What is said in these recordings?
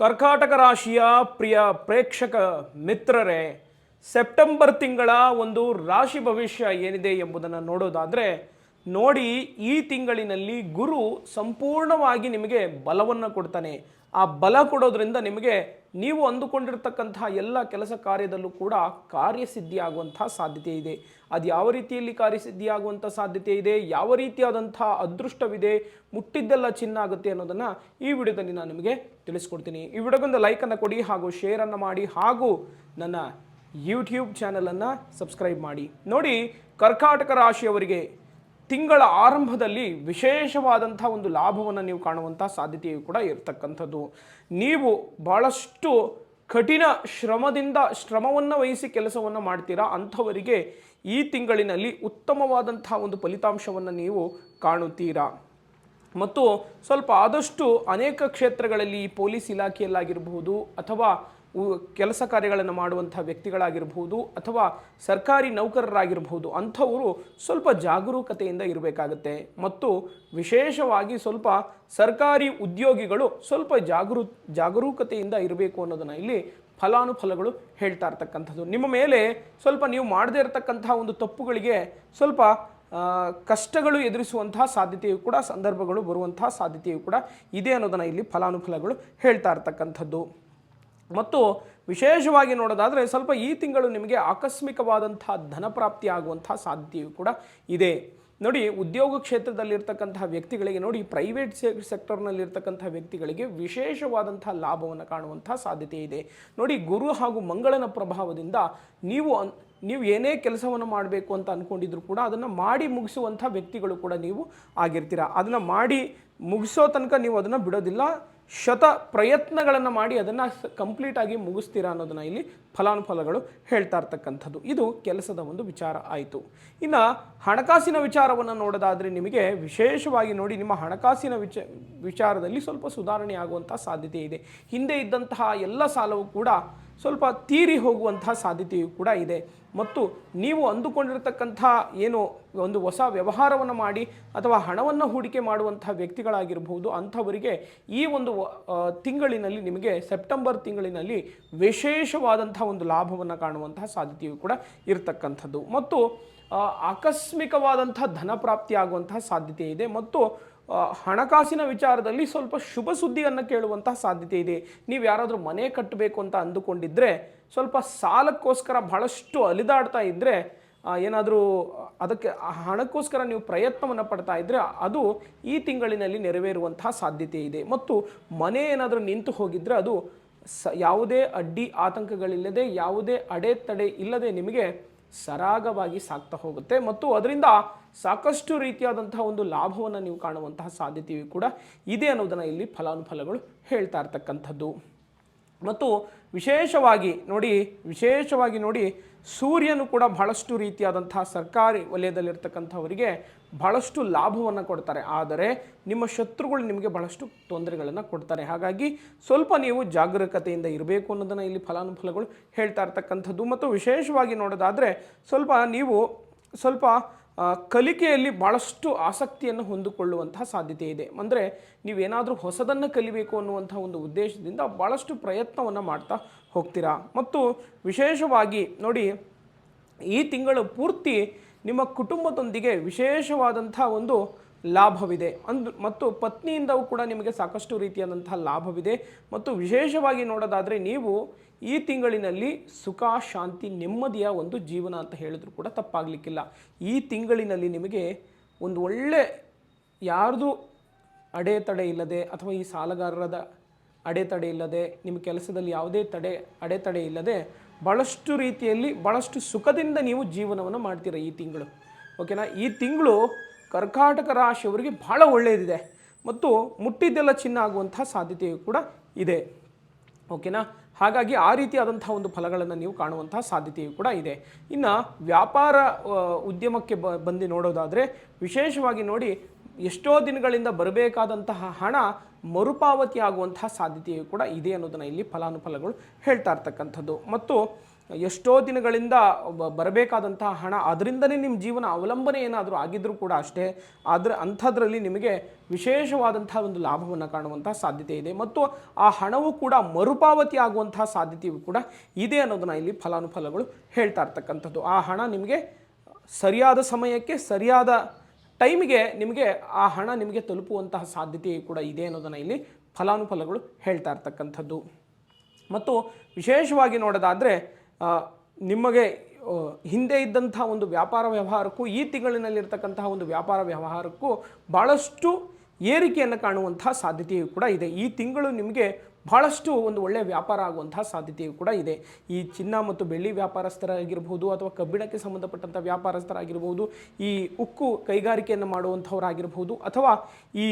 ಕರ್ಕಾಟಕ ರಾಶಿಯ ಪ್ರಿಯ ಪ್ರೇಕ್ಷಕ ಮಿತ್ರರೇ, ಸೆಪ್ಟೆಂಬರ್ ತಿಂಗಳ ಒಂದು ರಾಶಿ ಭವಿಷ್ಯ ಏನಿದೆ ಎಂಬುದನ್ನು ನೋಡೋದಾದರೆ, ನೋಡಿ ಈ ತಿಂಗಳಿನಲ್ಲಿ ಗುರು ಸಂಪೂರ್ಣವಾಗಿ ನಿಮಗೆ ಬಲವನ್ನು ಕೊಡ್ತಾನೆ. ಆ ಬಲ ಕೊಡೋದ್ರಿಂದ ನಿಮಗೆ ನೀವು ಅಂದುಕೊಂಡಿರ್ತಕ್ಕಂತಹ ಎಲ್ಲ ಕೆಲಸ ಕಾರ್ಯದಲ್ಲೂ ಕೂಡ ಕಾರ್ಯಸಿದ್ಧಿ ಆಗುವಂತಹ ಸಾಧ್ಯತೆ ಇದೆ. ಅದು ಯಾವ ರೀತಿಯಲ್ಲಿ ಕಾರ್ಯಸಿದ್ಧಿ ಆಗುವಂಥ ಸಾಧ್ಯತೆ ಇದೆ? ಯಾವ ರೀತಿಯಾದಂಥ ಅದೃಷ್ಟವಿದೆ? ಮುಟ್ಟಿದ್ದೆಲ್ಲ ಚಿನ್ನ ಆಗುತ್ತೆ ಅನ್ನೋದನ್ನು ಈ ವಿಡಿಯೋದಲ್ಲಿ ನಾನು ನಿಮಗೆ ತಿಳಿಸ್ಕೊಡ್ತೀನಿ. ಈ ವಿಡಿಯೋಗೊಂದು ಲೈಕನ್ನು ಕೊಡಿ ಹಾಗೂ ಶೇರನ್ನು ಮಾಡಿ ಹಾಗೂ ನನ್ನ ಯೂಟ್ಯೂಬ್ ಚಾನಲನ್ನು ಸಬ್ಸ್ಕ್ರೈಬ್ ಮಾಡಿ. ನೋಡಿ ಕರ್ಕಾಟಕ ರಾಶಿಯವರಿಗೆ ತಿಂಗಳ ಆರಂಭದಲ್ಲಿ ವಿಶೇಷವಾದಂಥ ಒಂದು ಲಾಭವನ್ನು ನೀವು ಕಾಣುವಂಥ ಸಾಧ್ಯತೆಯು ಕೂಡ ಇರತಕ್ಕಂಥದ್ದು. ನೀವು ಭಾಳಷ್ಟು ಕಠಿಣ ಶ್ರಮದಿಂದ ಶ್ರಮವನ್ನು ವಹಿಸಿ ಕೆಲಸವನ್ನು ಮಾಡ್ತೀರಾ ಅಂಥವರಿಗೆ ಈ ತಿಂಗಳಿನಲ್ಲಿ ಉತ್ತಮವಾದಂಥ ಒಂದು ಫಲಿತಾಂಶವನ್ನು ನೀವು ಕಾಣುತ್ತೀರಾ. ಮತ್ತು ಸ್ವಲ್ಪ ಆದಷ್ಟು ಅನೇಕ ಕ್ಷೇತ್ರಗಳಲ್ಲಿ ಈ ಪೊಲೀಸ್ ಇಲಾಖೆಯಲ್ಲಾಗಿರಬಹುದು ಅಥವಾ ಕೆಲಸ ಕಾರ್ಯಗಳನ್ನು ಮಾಡುವಂಥ ವ್ಯಕ್ತಿಗಳಾಗಿರಬಹುದು ಅಥವಾ ಸರ್ಕಾರಿ ನೌಕರರಾಗಿರಬಹುದು ಅಂಥವರು ಸ್ವಲ್ಪ ಜಾಗರೂಕತೆಯಿಂದ ಇರಬೇಕಾಗತ್ತೆ. ಮತ್ತು ವಿಶೇಷವಾಗಿ ಸ್ವಲ್ಪ ಸರ್ಕಾರಿ ಉದ್ಯೋಗಿಗಳು ಸ್ವಲ್ಪ ಜಾಗರೂ, ಜಾಗರೂಕತೆಯಿಂದ ಇರಬೇಕು ಅನ್ನೋದನ್ನು ಇಲ್ಲಿ ಫಲಾನುಫಲಗಳು ಹೇಳ್ತಾ ಇರ್ತಕ್ಕಂಥದ್ದು. ನಿಮ್ಮ ಮೇಲೆ ಸ್ವಲ್ಪ ನೀವು ಮಾಡದೇ ಇರತಕ್ಕಂತಹ ಒಂದು ತಪ್ಪುಗಳಿಗೆ ಸ್ವಲ್ಪ ಕಷ್ಟಗಳು ಎದುರಿಸುವಂತಹ ಸಾಧ್ಯತೆಯು ಕೂಡ, ಸಂದರ್ಭಗಳು ಬರುವಂತಹ ಸಾಧ್ಯತೆಯು ಕೂಡ ಇದೆ ಅನ್ನೋದನ್ನು ಇಲ್ಲಿ ಫಲಾನುಫಲಗಳು ಹೇಳ್ತಾ ಇರ್ತಕ್ಕಂಥದ್ದು. ಮತ್ತು ವಿಶೇಷವಾಗಿ ನೋಡೋದಾದರೆ ಸ್ವಲ್ಪ ಈ ತಿಂಗಳು ನಿಮಗೆ ಆಕಸ್ಮಿಕವಾದಂಥ ಧನಪ್ರಾಪ್ತಿ ಆಗುವಂಥ ಸಾಧ್ಯತೆಯು ಕೂಡ ಇದೆ. ನೋಡಿ, ಉದ್ಯೋಗ ಕ್ಷೇತ್ರದಲ್ಲಿರ್ತಕ್ಕಂತಹ ವ್ಯಕ್ತಿಗಳಿಗೆ ನೋಡಿ ಪ್ರೈವೇಟ್ ಸೆಕ್ಟರ್ನಲ್ಲಿರ್ತಕ್ಕಂಥ ವ್ಯಕ್ತಿಗಳಿಗೆ ವಿಶೇಷವಾದಂಥ ಲಾಭವನ್ನು ಕಾಣುವಂಥ ಸಾಧ್ಯತೆ ಇದೆ. ನೋಡಿ, ಗುರು ಹಾಗೂ ಮಂಗಳನ ಪ್ರಭಾವದಿಂದ ನೀವು ನೀವು ಏನೇ ಕೆಲಸವನ್ನು ಮಾಡಬೇಕು ಅಂತ ಅಂದ್ಕೊಂಡಿದ್ರು ಕೂಡ ಅದನ್ನು ಮಾಡಿ ಮುಗಿಸುವಂಥ ವ್ಯಕ್ತಿಗಳು ಕೂಡ ನೀವು ಆಗಿರ್ತೀರ. ಅದನ್ನು ಮಾಡಿ ಮುಗಿಸೋ ತನಕ ನೀವು ಅದನ್ನು ಬಿಡೋದಿಲ್ಲ. ಶತ ಪ್ರಯತ್ನಗಳನ್ನು ಮಾಡಿ ಅದನ್ನು ಕಂಪ್ಲೀಟಾಗಿ ಮುಗಿಸ್ತೀರಾ ಅನ್ನೋದನ್ನು ಇಲ್ಲಿ ಫಲಾನುಫಲಗಳು ಹೇಳ್ತಾ ಇರ್ತಕ್ಕಂಥದ್ದು. ಇದು ಕೆಲಸದ ಒಂದು ವಿಚಾರ ಆಯಿತು. ಇನ್ನು ಹಣಕಾಸಿನ ವಿಚಾರವನ್ನು ನೋಡೋದಾದರೆ ನಿಮಗೆ ವಿಶೇಷವಾಗಿ ನೋಡಿ ನಿಮ್ಮ ಹಣಕಾಸಿನ ವಿಚ ವಿಚಾರದಲ್ಲಿ ಸ್ವಲ್ಪ ಸುಧಾರಣೆ ಆಗುವಂಥ ಸಾಧ್ಯತೆ ಇದೆ. ಹಿಂದೆ ಇದ್ದಂತಹ ಎಲ್ಲ ಸಾಲವು ಕೂಡ ಸ್ವಲ್ಪ ತೀರಿ ಹೋಗುವಂಥ ಸಾಧ್ಯತೆಯು ಕೂಡ ಇದೆ. ಮತ್ತು ನೀವು ಅಂದುಕೊಂಡಿರತಕ್ಕಂಥ ಏನು ಒಂದು ಹೊಸ ವ್ಯವಹಾರವನ್ನು ಮಾಡಿ ಅಥವಾ ಹಣವನ್ನು ಹೂಡಿಕೆ ಮಾಡುವಂಥ ವ್ಯಕ್ತಿಗಳಾಗಿರಬಹುದು ಅಂಥವರಿಗೆ ಈ ಒಂದು ತಿಂಗಳಿನಲ್ಲಿ ನಿಮಗೆ ಸೆಪ್ಟೆಂಬರ್ ತಿಂಗಳಿನಲ್ಲಿ ವಿಶೇಷವಾದಂಥ ಒಂದು ಲಾಭವನ್ನು ಕಾಣುವಂತಹ ಸಾಧ್ಯತೆಯು ಕೂಡ ಇರತಕ್ಕಂಥದ್ದು. ಮತ್ತು ಆಕಸ್ಮಿಕವಾದಂಥ ಧನ ಪ್ರಾಪ್ತಿ ಆಗುವಂತಹ ಸಾಧ್ಯತೆ ಇದೆ. ಮತ್ತು ಹಣಕಾಸಿನ ವಿಚಾರದಲ್ಲಿ ಸ್ವಲ್ಪ ಶುಭ ಸುದ್ದಿಯನ್ನು ಕೇಳುವಂತಹ ಸಾಧ್ಯತೆ ಇದೆ. ನೀವು ಯಾರಾದರೂ ಮನೆ ಕಟ್ಟಬೇಕು ಅಂತ ಅಂದುಕೊಂಡಿದ್ದರೆ ಸ್ವಲ್ಪ ಸಾಲಕ್ಕೋಸ್ಕರ ಬಹಳಷ್ಟು ಅಲಿದಾಡ್ತಾ ಇದ್ದರೆ ಏನಾದರೂ ಅದಕ್ಕೆ ಹಣಕ್ಕೋಸ್ಕರ ನೀವು ಪ್ರಯತ್ನವನ್ನು ಪಡ್ತಾ ಇದ್ದರೆ ಅದು ಈ ತಿಂಗಳಿನಲ್ಲಿ ನೆರವೇರುವಂತಹ ಸಾಧ್ಯತೆ ಇದೆ. ಮತ್ತು ಮನೆ ಏನಾದರೂ ನಿಂತು ಹೋಗಿದ್ದರೆ ಅದು ಸ, ಯಾವುದೇ ಅಡ್ಡಿ ಆತಂಕಗಳಿಲ್ಲದೆ, ಯಾವುದೇ ಅಡೆತಡೆ ಇಲ್ಲದೆ ನಿಮಗೆ ಸರಾಗವಾಗಿ ಸಾಕ್ತಾ ಹೋಗುತ್ತೆ. ಮತ್ತು ಅದರಿಂದ ಸಾಕಷ್ಟು ರೀತಿಯಾದಂತಹ ಒಂದು ಲಾಭವನ್ನು ನೀವು ಕಾಣುವಂತಹ ಸಾಧ್ಯತೆಯು ಕೂಡ ಇದೆ ಅನ್ನೋದನ್ನು ಇಲ್ಲಿ ಫಲಾನುಫಲಗಳು ಹೇಳ್ತಾ ಇರ್ತಕ್ಕಂಥದ್ದು. ಮತ್ತು ವಿಶೇಷವಾಗಿ ನೋಡಿ ವಿಶೇಷವಾಗಿ ನೋಡಿ ಸೂರ್ಯನು ಕೂಡ ಬಹಳಷ್ಟು ರೀತಿಯಾದಂತಹ ಸರ್ಕಾರಿ ವಲಯದಲ್ಲಿರ್ತಕ್ಕಂಥವರಿಗೆ ಬಹಳಷ್ಟು ಲಾಭವನ್ನು ಕೊಡ್ತಾರೆ. ಆದರೆ ನಿಮ್ಮ ಶತ್ರುಗಳು ನಿಮಗೆ ಬಹಳಷ್ಟು ತೊಂದರೆಗಳನ್ನು ಕೊಡ್ತಾರೆ. ಹಾಗಾಗಿ ಸ್ವಲ್ಪ ನೀವು ಜಾಗರೂಕತೆಯಿಂದ ಇರಬೇಕು ಅನ್ನೋದನ್ನು ಇಲ್ಲಿ ಫಲಾನುಫಲಗಳು ಹೇಳ್ತಾ ಇರ್ತಕ್ಕಂಥದ್ದು. ಮತ್ತು ವಿಶೇಷವಾಗಿ ನೋಡೋದಾದರೆ ಸ್ವಲ್ಪ ನೀವು ಸ್ವಲ್ಪ ಕಲಿಕೆಯಲ್ಲಿ ಭಾಳಷ್ಟು ಆಸಕ್ತಿಯನ್ನು ಹೊಂದಿಕೊಳ್ಳುವಂತಹ ಸಾಧ್ಯತೆ ಇದೆ. ಅಂದರೆ ನೀವೇನಾದರೂ ಹೊಸದನ್ನು ಕಲಿಬೇಕು ಅನ್ನುವಂಥ ಒಂದು ಉದ್ದೇಶದಿಂದ ಭಾಳಷ್ಟು ಪ್ರಯತ್ನವನ್ನು ಮಾಡ್ತಾ ಹೋಗ್ತೀರಾ? ಮತ್ತು ವಿಶೇಷವಾಗಿ ನೋಡಿ, ಈ ತಿಂಗಳು ಪೂರ್ತಿ ನಿಮ್ಮ ಕುಟುಂಬದೊಂದಿಗೆ ವಿಶೇಷವಾದಂಥ ಒಂದು ಲಾಭವಿದೆ. ಅಂದ್, ಮತ್ತು ಪತ್ನಿಯಿಂದವೂ ಕೂಡ ನಿಮಗೆ ಸಾಕಷ್ಟು ರೀತಿಯಾದಂತಹ ಲಾಭವಿದೆ. ಮತ್ತು ವಿಶೇಷವಾಗಿ ನೋಡೋದಾದರೆ ನೀವು ಈ ತಿಂಗಳಿನಲ್ಲಿ ಸುಖ, ಶಾಂತಿ, ನೆಮ್ಮದಿಯ ಒಂದು ಜೀವನ ಅಂತ ಹೇಳಿದ್ರು ಕೂಡ ತಪ್ಪಾಗಲಿಕ್ಕಿಲ್ಲ. ಈ ತಿಂಗಳಿನಲ್ಲಿ ನಿಮಗೆ ಒಂದು ಒಳ್ಳೆ ಯಾರ್ದು ಅಡೆತಡೆ ಇಲ್ಲದೆ ಅಥವಾ ಈ ಸಾಲಗಾರರದ ಅಡೆತಡೆ ಇಲ್ಲದೆ, ನಿಮ್ಮ ಕೆಲಸದಲ್ಲಿ ಯಾವುದೇ ತಡೆ, ಅಡೆತಡೆ ಇಲ್ಲದೆ ಭಾಳಷ್ಟು ರೀತಿಯಲ್ಲಿ ಭಾಳಷ್ಟು ಸುಖದಿಂದ ನೀವು ಜೀವನವನ್ನು ಮಾಡ್ತೀರ ಈ ತಿಂಗಳು. ಓಕೆನಾ? ಈ ತಿಂಗಳು ಕರ್ಕಾಟಕ ರಾಶಿಯವರಿಗೆ ಭಾಳ ಒಳ್ಳೆಯದಿದೆ ಮತ್ತು ಮುಟ್ಟಿದ್ದೆಲ್ಲ ಚಿನ್ನ ಆಗುವಂತಹ ಸಾಧ್ಯತೆಯು ಕೂಡ ಇದೆ. ಓಕೆನಾ? ಹಾಗಾಗಿ ಆ ರೀತಿಯಾದಂಥ ಒಂದು ಫಲಗಳನ್ನು ನೀವು ಕಾಣುವಂತಹ ಸಾಧ್ಯತೆಯು ಕೂಡ ಇದೆ. ಇನ್ನು ವ್ಯಾಪಾರ ಉದ್ಯಮಕ್ಕೆ ಬ, ಬಂದು ನೋಡೋದಾದರೆ ವಿಶೇಷವಾಗಿ ನೋಡಿ ಎಷ್ಟೋ ದಿನಗಳಿಂದ ಬರಬೇಕಾದಂತಹ ಹಣ ಮರುಪಾವತಿ ಆಗುವಂತಹ ಸಾಧ್ಯತೆಯು ಕೂಡ ಇದೆ ಅನ್ನೋದನ್ನು ಇಲ್ಲಿ ಫಲಾನುಫಲಗಳು ಹೇಳ್ತಾ ಇರ್ತಕ್ಕಂಥದ್ದು. ಮತ್ತು ಎಷ್ಟೋ ದಿನಗಳಿಂದ ಬರಬೇಕಾದಂತಹ ಹಣ ಅದರಿಂದನೇ ನಿಮ್ಮ ಜೀವನ ಅವಲಂಬನೆ ಏನಾದರೂ ಆಗಿದ್ದರೂ ಕೂಡ ಅಷ್ಟೇ. ಅದರ ಅಂಥದ್ರಲ್ಲಿ ನಿಮಗೆ ವಿಶೇಷವಾದಂತಹ ಒಂದು ಲಾಭವನ್ನು ಕಾಣುವಂತಹ ಸಾಧ್ಯತೆ ಇದೆ. ಮತ್ತು ಆ ಹಣವು ಕೂಡ ಮರುಪಾವತಿ ಆಗುವಂತಹ ಸಾಧ್ಯತೆಯು ಕೂಡ ಇದೆ ಅನ್ನೋದನ್ನ ಇಲ್ಲಿ ಫಲಾನುಫಲಗಳು ಹೇಳ್ತಾ ಇರ್ತಕ್ಕಂಥದ್ದು. ಆ ಹಣ ನಿಮಗೆ ಸರಿಯಾದ ಸಮಯಕ್ಕೆ, ಸರಿಯಾದ ಟೈಮ್ಗೆ ನಿಮಗೆ ಆ ಹಣ ನಿಮಗೆ ತಲುಪುವಂತಹ ಸಾಧ್ಯತೆ ಕೂಡ ಇದೆ ಅನ್ನೋದನ್ನು ಇಲ್ಲಿ ಫಲಾನುಫಲಗಳು ಹೇಳ್ತಾ ಇರ್ತಕ್ಕಂಥದ್ದು. ಮತ್ತು ವಿಶೇಷವಾಗಿ ನೋಡೋದಾದರೆ ನಿಮಗೆ ಹಿಂದೆ ಇದ್ದಂಥ ಒಂದು ವ್ಯಾಪಾರ ವ್ಯವಹಾರಕ್ಕೂ, ಈ ತಿಂಗಳಿನಲ್ಲಿರ್ತಕ್ಕಂತಹ ಒಂದು ವ್ಯಾಪಾರ ವ್ಯವಹಾರಕ್ಕೂ ಭಾಳಷ್ಟು ಏರಿಕೆಯನ್ನು ಕಾಣುವಂತಹ ಸಾಧ್ಯತೆಯು ಕೂಡ ಇದೆ. ಈ ತಿಂಗಳು ನಿಮಗೆ ಭಾಳಷ್ಟು ಒಂದು ಒಳ್ಳೆಯ ವ್ಯಾಪಾರ ಆಗುವಂತಹ ಸಾಧ್ಯತೆಯು ಕೂಡ ಇದೆ. ಈ ಚಿನ್ನ ಮತ್ತು ಬೆಳ್ಳಿ ವ್ಯಾಪಾರಸ್ಥರಾಗಿರ್ಬೋದು ಅಥವಾ ಕಬ್ಬಿಣಕ್ಕೆ ಸಂಬಂಧಪಟ್ಟಂಥ ವ್ಯಾಪಾರಸ್ಥರಾಗಿರ್ಬೋದು, ಈ ಉಕ್ಕು ಕೈಗಾರಿಕೆಯನ್ನು ಮಾಡುವಂಥವರಾಗಿರ್ಬೋದು, ಅಥವಾ ಈ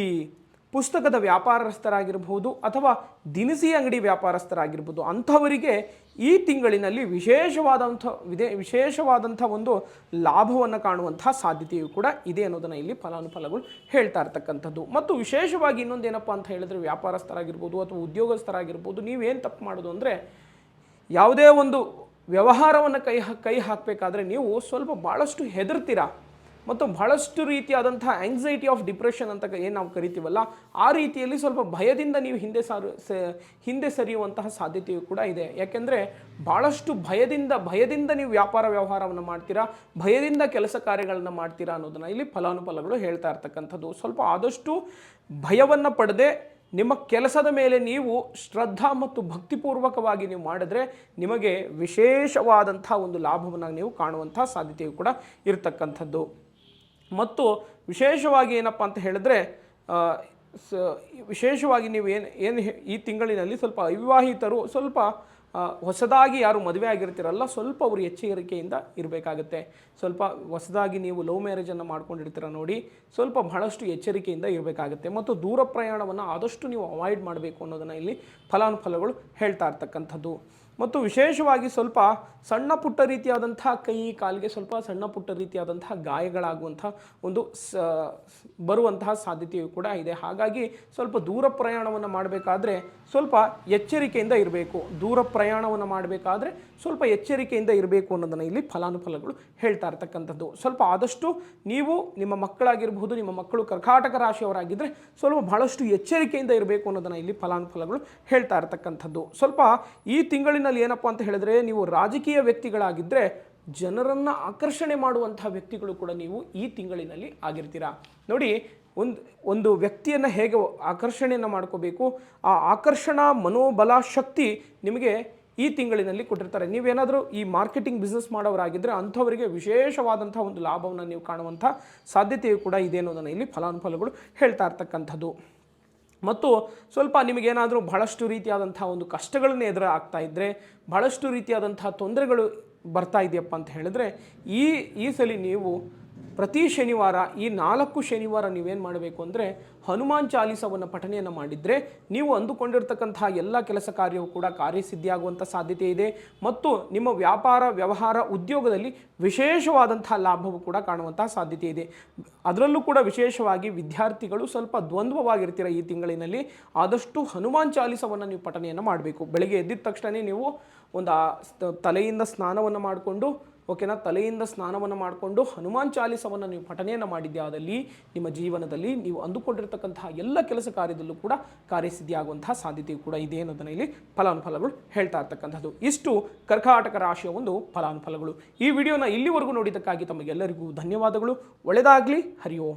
ಪುಸ್ತಕದ ವ್ಯಾಪಾರಸ್ಥರಾಗಿರ್ಬೋದು, ಅಥವಾ ದಿನಸಿ ಅಂಗಡಿ ವ್ಯಾಪಾರಸ್ಥರಾಗಿರ್ಬೋದು, ಅಂಥವರಿಗೆ ಈ ತಿಂಗಳಿನಲ್ಲಿ ವಿಶೇಷವಾದಂಥ ವಿದೇ ವಿಶೇಷವಾದಂಥ ಒಂದು ಲಾಭವನ್ನು ಕಾಣುವಂಥ ಸಾಧ್ಯತೆಯು ಕೂಡ ಇದೆ ಅನ್ನೋದನ್ನು ಇಲ್ಲಿ ಫಲಾನುಫಲಗಳು ಹೇಳ್ತಾ ಇರ್ತಕ್ಕಂಥದ್ದು. ಮತ್ತು ವಿಶೇಷವಾಗಿ ಇನ್ನೊಂದೇನಪ್ಪ ಅಂತ ಹೇಳಿದ್ರೆ ವ್ಯಾಪಾರಸ್ಥರಾಗಿರ್ಬೋದು ಅಥವಾ ಉದ್ಯೋಗಸ್ಥರಾಗಿರ್ಬೋದು ನೀವೇನು ತಪ್ಪು ಮಾಡೋದು ಅಂದರೆ ಯಾವುದೇ ಒಂದು ವ್ಯವಹಾರವನ್ನು ಕೈ ಕೈ ಹಾಕಬೇಕಾದ್ರೆ ನೀವು ಸ್ವಲ್ಪ ಭಾಳಷ್ಟು ಹೆದರ್ತೀರಾ? ಮತ್ತು ಬಹಳಷ್ಟು ರೀತಿಯಾದಂಥ ಆಂಗ್ಸೈಟಿ ಆಫ್ ಡಿಪ್ರೆಷನ್ ಅಂತ ಏನು ನಾವು ಕರಿತೀವಲ್ಲ, ಆ ರೀತಿಯಲ್ಲಿ ಸ್ವಲ್ಪ ಭಯದಿಂದ ನೀವು ಹಿಂದೆ ಸಾರು ಹಿಂದೆ ಸರಿಯುವಂತಹ ಸಾಧ್ಯತೆಯು ಕೂಡ ಇದೆ. ಯಾಕೆಂದರೆ ಭಾಳಷ್ಟು ಭಯದಿಂದ ಭಯದಿಂದ ನೀವು ವ್ಯಾಪಾರ ವ್ಯವಹಾರವನ್ನು ಮಾಡ್ತೀರಾ, ಭಯದಿಂದ ಕೆಲಸ ಕಾರ್ಯಗಳನ್ನು ಮಾಡ್ತೀರಾ ಅನ್ನೋದನ್ನು ಇಲ್ಲಿ ಫಲಾನುಫಲಗಳು ಹೇಳ್ತಾ ಇರ್ತಕ್ಕಂಥದ್ದು. ಸ್ವಲ್ಪ ಆದಷ್ಟು ಭಯವನ್ನು ಪಡೆದೇ ನಿಮ್ಮ ಕೆಲಸದ ಮೇಲೆ ನೀವು ಶ್ರದ್ಧಾ ಮತ್ತು ಭಕ್ತಿಪೂರ್ವಕವಾಗಿ ನೀವು ಮಾಡಿದ್ರೆ ನಿಮಗೆ ವಿಶೇಷವಾದಂಥ ಒಂದು ಲಾಭವನ್ನು ನೀವು ಕಾಣುವಂಥ ಸಾಧ್ಯತೆಯು ಕೂಡ ಇರತಕ್ಕಂಥದ್ದು. ಮತ್ತು ವಿಶೇಷವಾಗಿ ಏನಪ್ಪ ಅಂತ ಹೇಳಿದ್ರೆ ಸ, ವಿಶೇಷವಾಗಿ ನೀವು ಏನು ಏನು ಈ ತಿಂಗಳಿನಲ್ಲಿ ಸ್ವಲ್ಪ ಅವಿವಾಹಿತರು ಸ್ವಲ್ಪ ಹೊಸದಾಗಿ ಯಾರು ಮದುವೆ ಆಗಿರ್ತೀರಲ್ಲ, ಸ್ವಲ್ಪ ಅವರು ಎಚ್ಚರಿಕೆಯಿಂದ ಇರಬೇಕಾಗುತ್ತೆ. ಸ್ವಲ್ಪ ಹೊಸದಾಗಿ ನೀವು ಲವ್ ಮ್ಯಾರೇಜನ್ನು ಮಾಡ್ಕೊಂಡಿರ್ತೀರ ನೋಡಿ, ಸ್ವಲ್ಪ ಬಹಳಷ್ಟು ಎಚ್ಚರಿಕೆಯಿಂದ ಇರಬೇಕಾಗುತ್ತೆ. ಮತ್ತು ದೂರ ಪ್ರಯಾಣವನ್ನು ಆದಷ್ಟು ನೀವು ಅವಾಯ್ಡ್ ಮಾಡಬೇಕು ಅನ್ನೋದನ್ನು ಇಲ್ಲಿ ಫಲಾನುಫಲಗಳು ಹೇಳ್ತಾ ಇರ್ತಕ್ಕಂಥದ್ದು. ಮತ್ತು ವಿಶೇಷವಾಗಿ ಸ್ವಲ್ಪ ಸಣ್ಣ ಪುಟ್ಟ ರೀತಿಯಾದಂಥ ಕೈ, ಕಾಲಿಗೆ ಸ್ವಲ್ಪ ಸಣ್ಣ ಪುಟ್ಟ ರೀತಿಯಾದಂತಹ ಗಾಯಗಳಾಗುವಂಥ ಒಂದು ಸ, ಬರುವಂತಹ ಸಾಧ್ಯತೆಯು ಕೂಡ ಇದೆ. ಹಾಗಾಗಿ ಸ್ವಲ್ಪ ದೂರ ಪ್ರಯಾಣವನ್ನು ಮಾಡಬೇಕಾದ್ರೆ ಸ್ವಲ್ಪ ಎಚ್ಚರಿಕೆಯಿಂದ ಇರಬೇಕು. ದೂರ ಪ್ರಯಾಣವನ್ನು ಮಾಡಬೇಕಾದ್ರೆ ಸ್ವಲ್ಪ ಎಚ್ಚರಿಕೆಯಿಂದ ಇರಬೇಕು ಅನ್ನೋದನ್ನು ಇಲ್ಲಿ ಫಲಾನುಫಲಗಳು ಹೇಳ್ತಾ ಇರ್ತಕ್ಕಂಥದ್ದು. ಸ್ವಲ್ಪ ಆದಷ್ಟು ನೀವು ನಿಮ್ಮ ಮಕ್ಕಳಾಗಿರಬಹುದು, ನಿಮ್ಮ ಮಕ್ಕಳು ಕರ್ಕಾಟಕ ರಾಶಿಯವರಾಗಿದ್ದರೆ ಸ್ವಲ್ಪ ಬಹಳಷ್ಟು ಎಚ್ಚರಿಕೆಯಿಂದ ಇರಬೇಕು ಅನ್ನೋದನ್ನು ಇಲ್ಲಿ ಫಲಾನುಫಲಗಳು ಹೇಳ್ತಾ ಇರ್ತಕ್ಕಂಥದ್ದು. ಸ್ವಲ್ಪ ಈ ತಿಂಗಳಿನಲ್ಲಿ ಏನಪ್ಪ ಅಂತ ಹೇಳಿದ್ರೆ, ನೀವು ರಾಜಕೀಯ ವ್ಯಕ್ತಿಗಳಾಗಿದ್ದರೆ ಜನರನ್ನು ಆಕರ್ಷಣೆ ಮಾಡುವಂತಹ ವ್ಯಕ್ತಿಗಳು ಕೂಡ ನೀವು ಈ ತಿಂಗಳಿನಲ್ಲಿ ಆಗಿರ್ತೀರಾ? ನೋಡಿ, ಒಂದು ಒಂದು ವ್ಯಕ್ತಿಯನ್ನು ಹೇಗೆ ಆಕರ್ಷಣೆಯನ್ನು ಮಾಡ್ಕೋಬೇಕು, ಆ ಆಕರ್ಷಣಾ ಮನೋಬಲ ಶಕ್ತಿ ನಿಮಗೆ ಈ ತಿಂಗಳಿನಲ್ಲಿ ಕೊಟ್ಟಿರ್ತಾರೆ. ನೀವೇನಾದರೂ ಈ ಮಾರ್ಕೆಟಿಂಗ್ ಬಿಸ್ನೆಸ್ ಮಾಡೋರಾಗಿದ್ದರೆ ಅಂಥವರಿಗೆ ವಿಶೇಷವಾದಂಥ ಒಂದು ಲಾಭವನ್ನು ನೀವು ಕಾಣುವಂಥ ಸಾಧ್ಯತೆಯು ಕೂಡ ಇದೆ ಅನ್ನೋದನ್ನು ಇಲ್ಲಿ ಫಲಾನುಫಲಗಳು ಹೇಳ್ತಾ ಇರ್ತಕ್ಕಂಥದ್ದು. ಮತ್ತು ಸ್ವಲ್ಪ ನಿಮಗೇನಾದರೂ ಬಹಳಷ್ಟು ರೀತಿಯಾದಂಥ ಒಂದು ಕಷ್ಟಗಳನ್ನು ಎದುರಾಗ್ತಾ ಇದ್ದರೆ ಬಹಳಷ್ಟು ರೀತಿಯಾದಂಥ ತೊಂದರೆಗಳು ಬರ್ತಾ ಇದೆಯಪ್ಪ ಅಂತ ಹೇಳಿದ್ರೆ, ಈ ಈ ಸಲ ನೀವು ಪ್ರತಿ ಶನಿವಾರ, ಈ ನಾಲ್ಕು ಶನಿವಾರ ನೀವೇನು ಮಾಡಬೇಕು ಅಂದರೆ ಹನುಮಾನ್ ಚಾಲೀಸವನ್ನು ಪಠನೆಯನ್ನು ಮಾಡಿದರೆ ನೀವು ಅಂದುಕೊಂಡಿರ್ತಕ್ಕಂತಹ ಎಲ್ಲ ಕೆಲಸ ಕಾರ್ಯವು ಕೂಡ ಕಾರ್ಯಸಿದ್ಧಿಯಾಗುವಂಥ ಸಾಧ್ಯತೆ ಇದೆ ಮತ್ತು ನಿಮ್ಮ ವ್ಯಾಪಾರ, ವ್ಯವಹಾರ, ಉದ್ಯೋಗದಲ್ಲಿ ವಿಶೇಷವಾದಂತಹ ಲಾಭವು ಕೂಡ ಕಾಣುವಂತಹ ಸಾಧ್ಯತೆ ಇದೆ. ಅದರಲ್ಲೂ ಕೂಡ ವಿಶೇಷವಾಗಿ ವಿದ್ಯಾರ್ಥಿಗಳು ಸ್ವಲ್ಪ ದ್ವಂದ್ವವಾಗಿರ್ತೀರ ಈ ತಿಂಗಳಿನಲ್ಲಿ, ಆದಷ್ಟು ಹನುಮಾನ್ ಚಾಲೀಸವನ್ನು ನೀವು ಪಠನೆಯನ್ನು ಮಾಡಬೇಕು. ಬೆಳಗ್ಗೆ ಎದ್ದಿದ ತಕ್ಷಣ ನೀವು ಒಂದು ತಲೆಯಿಂದ ಸ್ನಾನವನ್ನು ಮಾಡಿಕೊಂಡು ಓಕೆನಾ? ತಲೆಯಿಂದ ಸ್ನಾನವನ್ನು ಮಾಡಿಕೊಂಡು ಹನುಮಾನ್ ಚಾಲಿಸವನ್ನು ನೀವು ಪಠನೆಯನ್ನು ಮಾಡಿದ್ಯಾದಲ್ಲಿ ನಿಮ್ಮ ಜೀವನದಲ್ಲಿ ನೀವು ಅಂದುಕೊಂಡಿರತಕ್ಕಂತಹ ಎಲ್ಲ ಕೆಲಸ ಕಾರ್ಯದಲ್ಲೂ ಕೂಡ ಕಾರ್ಯಸಿದ್ಧಿಯಾಗುವಂತಹ ಸಾಧ್ಯತೆಯು ಕೂಡ ಇದೆ ಅನ್ನೋದನ್ನು ಇಲ್ಲಿ ಫಲಾನುಫಲಗಳು ಹೇಳ್ತಾ ಇರ್ತಕ್ಕಂಥದ್ದು. ಇಷ್ಟು ಕರ್ಕಾಟಕ ರಾಶಿಯ ಒಂದು ಫಲಾನುಫಲಗಳು. ಈ ವಿಡಿಯೋನ ಇಲ್ಲಿವರೆಗೂ ನೋಡಿದ್ದಕ್ಕಾಗಿ ತಮಗೆಲ್ಲರಿಗೂ ಧನ್ಯವಾದಗಳು. ಒಳ್ಳೆಯದಾಗಲಿ ಹರಿಯೋ.